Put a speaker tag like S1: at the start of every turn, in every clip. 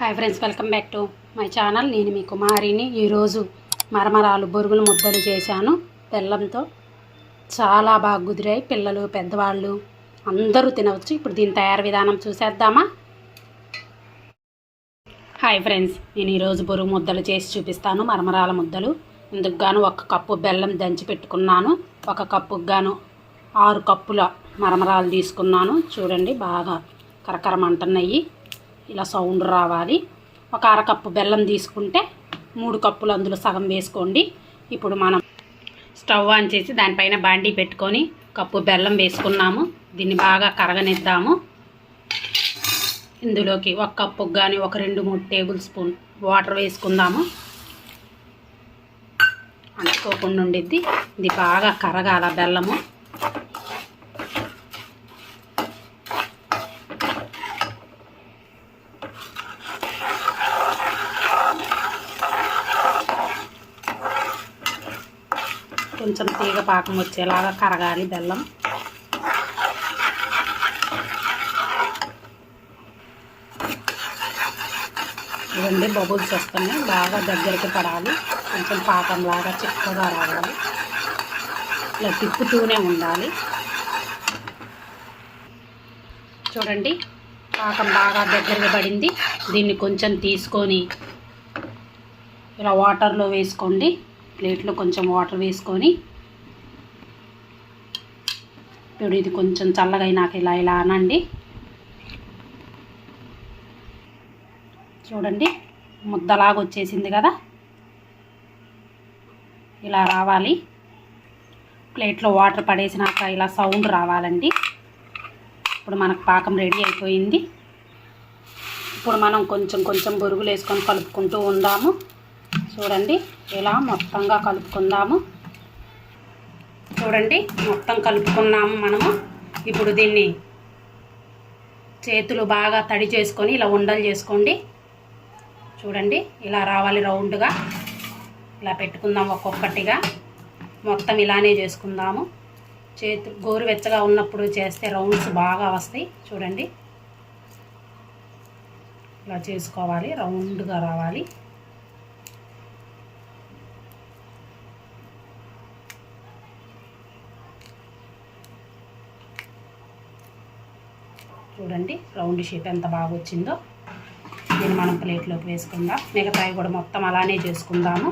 S1: Hi friends welcome back to my channel నేను మీ కుమారిని. ఈరోజు మరమరాలు బొరుగులు ముద్దలు చేశాను. బెల్లంతో చాలా బాగా కుదిరాయి పిల్లలు పెద్దవాళ్ళు అందరూ తినవచ్చు. ఇప్పుడు దీని తయారు విధానం చూసేద్దామా? హాయ్ ఫ్రెండ్స్ నేను ఈరోజు బొరుగు ముద్దలు చేసి చూపిస్తాను. మరమరాల ముద్దలు. ఇందుకు గాను ఒక కప్పు బెల్లం దంచి పెట్టుకున్నాను. ఒక కప్పుకు గాను ఆరు కప్పుల మరమరాలు తీసుకున్నాను. చూడండి బాగా కరకరమంటున్నాయి. ఇలా సౌండ్ రావాలి. ఒక అరకప్పు బెల్లం తీసుకుంటే మూడు కప్పులు అందులో సగం వేసుకోండి. ఇప్పుడు మనం స్టవ్ ఆన్ చేసి దానిపైన బాండీ పెట్టుకొని కప్పు బెల్లం వేసుకున్నాము. దీన్ని బాగా కరగనిద్దాము. ఇందులోకి ఒక కప్పుకు కానీ ఒక రెండు మూడు టేబుల్ స్పూన్ వాటర్ వేసుకుందాము. అంటుకోకుండా ఉండిద్ది. ఇది బాగా కరగాల బెల్లము. కొంచెం తీగ పాకం వచ్చేలాగా కరగాలి బెల్లం. ఇవన్నీ బబుల్స్ వస్తున్నాయి బాగా దగ్గరికి పడాలి. కొంచెం పాకంలాగా చిక్కగా రావాలి. ఇలా తిప్పుతూనే ఉండాలి. చూడండి పాకం బాగా దగ్గరగా పడింది. దీన్ని కొంచెం తీసుకొని ఇలా వాటర్లో వేసుకోండి. ప్లేట్లో కొంచెం వాటర్ వేసుకొని. ఇప్పుడు ఇది కొంచెం చల్లగా నాకు ఇలా ఇలా అనండి. చూడండి ముద్దలాగా వచ్చేసింది కదా. ఇలా రావాలి. ప్లేట్లో వాటర్ పడేసినాక ఇలా సౌండ్ రావాలండి. ఇప్పుడు మనకు పాకం రెడీ అయిపోయింది. ఇప్పుడు మనం కొంచెం కొంచెం బొరుగులు వేసుకొని కలుపుకుంటూ ఉందాము. చూడండి ఇలా మొత్తంగా కలుపుకుందాము. చూడండి మొత్తం కలుపుకున్నాము మనము. ఇప్పుడు దీన్ని చేతులు బాగా తడి చేసుకొని ఇలా ఉండలు చేసుకోండి. చూడండి ఇలా రావాలి రౌండ్గా. ఇలా పెట్టుకుందాం ఒక్కొక్కటిగా. మొత్తం ఇలానే చేసుకుందాము. చేతు గోరువెచ్చగా ఉన్నప్పుడు చేస్తే రౌండ్స్ బాగా వస్తాయి. చూడండి. ఇలా చేసుకోవాలి. రౌండ్గా రావాలి. చూడండి. రౌండ్ షేప్ ఎంత బాగా వచ్చిందో. దీన్ని మనం ప్లేట్లోకి వేసుకుందాం. మిగతాయి కూడా మొత్తం అలానే చేసుకుందాము.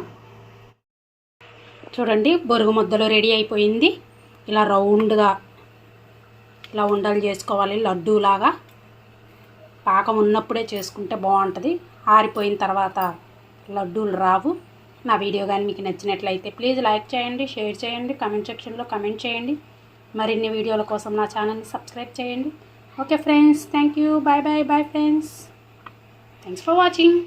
S1: చూడండి. బొరుగు ముద్దలో రెడీ అయిపోయింది. ఇలా రౌండ్గా ఇలా ఉండలు చేసుకోవాలి లడ్డూలాగా. పాకం ఉన్నప్పుడే చేసుకుంటే బాగుంటుంది. ఆరిపోయిన తర్వాత లడ్డూలు రావు. నా వీడియో కానీ మీకు నచ్చినట్లయితే ప్లీజ్ లైక్ చేయండి షేర్ చేయండి కమెంట్ సెక్షన్లో కమెంట్ చేయండి. మరిన్ని వీడియోల కోసం నా ఛానల్ని సబ్స్క్రైబ్ చేయండి. Okay friends thank you bye bye bye friends. Thanks for watching.